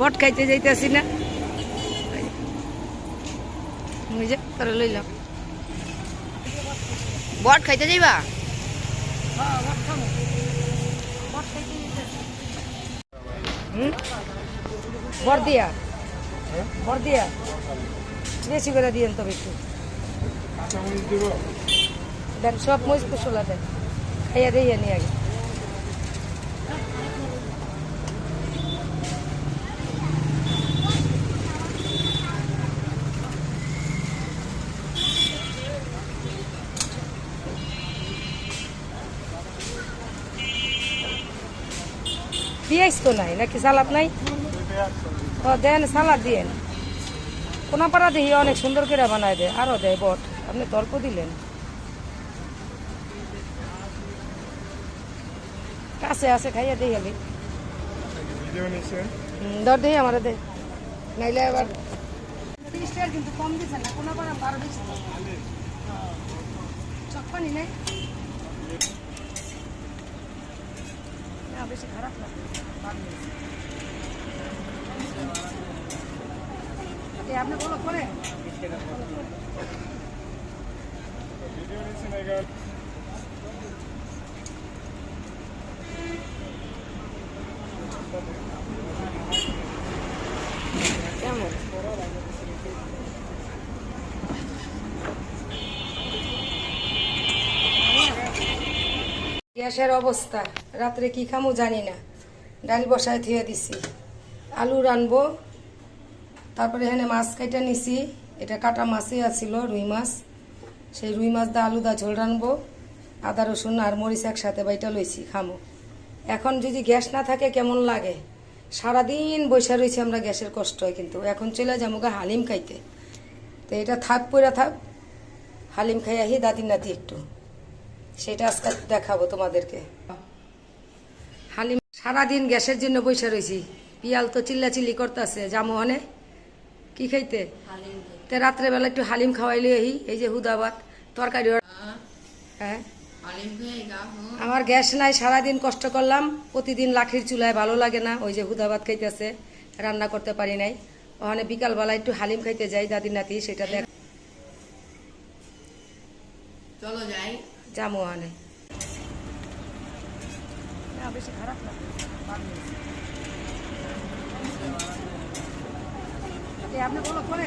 বট খাইতে যাইতেছি না। তোরা লইলাম। বট খাইতে যাইবা? বর দিয়া? বর দিয়া? বেশি করে দিয়েন তবে একটু। দেন সব মরিচ কুসলা দেন। খাইয়া দিয়ে নিয়ে আগে। পেঁয়াজ তো নাই নাকি সালাদ নাই? ও দেন সালাদ দিয়েন। কোনাপাড়া দিয়ে অনেক সুন্দর করে বানায় দেয় আরও দেয় বট। আপনি তর্ক দিলেন। কাছে আছে খাইয়া খালি হুম, দর দেই আমার দে। নাইলে আবার কিন্তু কম দিচ্ছে না কোনাপাড়া বারো না বেশি খারাপ না। আপনি বলো করে কেমন গ্যাসের অবস্থা। রাত্রে কি খামু জানি না। ডাল বসায় থিয়ে দিছি। আলু রানবো। তারপরে এখানে মাছ কাইটা নিছি। এটা কাটা মাছই আছিল, রুই মাছ। সেই রুই মাছ দা আলু দা ঝোল রানবো। আদা, রসুন আর মরিচ একসাথে বাইটা লইছি, খামো। এখন যদি গ্যাস না থাকে, কেমন লাগে? সারাদিন বৈশা রয়েছি আমরা গ্যাসের কষ্ট হয় কিন্তু। এখন চলে যাব গা হালিম খাইতে। তো এটা থাক, পইরা থাক। হালিম খাই আহি দাঁতি নাতি একটু। সেটা আজকে দেখাবো তোমাদেরকে। হালিম সারাদিন গ্যাসের জন্য বসে রয়েছি পিয়াল তো চিল্লা চিল্লি করতেছে জামু অনে কি খাইতে? তে রাত্রেবেলা একটু হালিম খাওয়াইলে এই এই যে হুদাবাদ তরকারি হ্যাঁ? আমার গ্যাস নাই সারাদিন কষ্ট করলাম। প্রতিদিন লাখির চুলায় ভালো লাগে না ওই যে হুদাবাদ খাইতেছে রান্না করতে পারি নাই। ওখানে বিকালবেলা একটু হালিম খাইতে যাই দাদি নাতি সেটা দেখ চলো যাই। জামু আনে বেশি খারাপ না। আপনি করে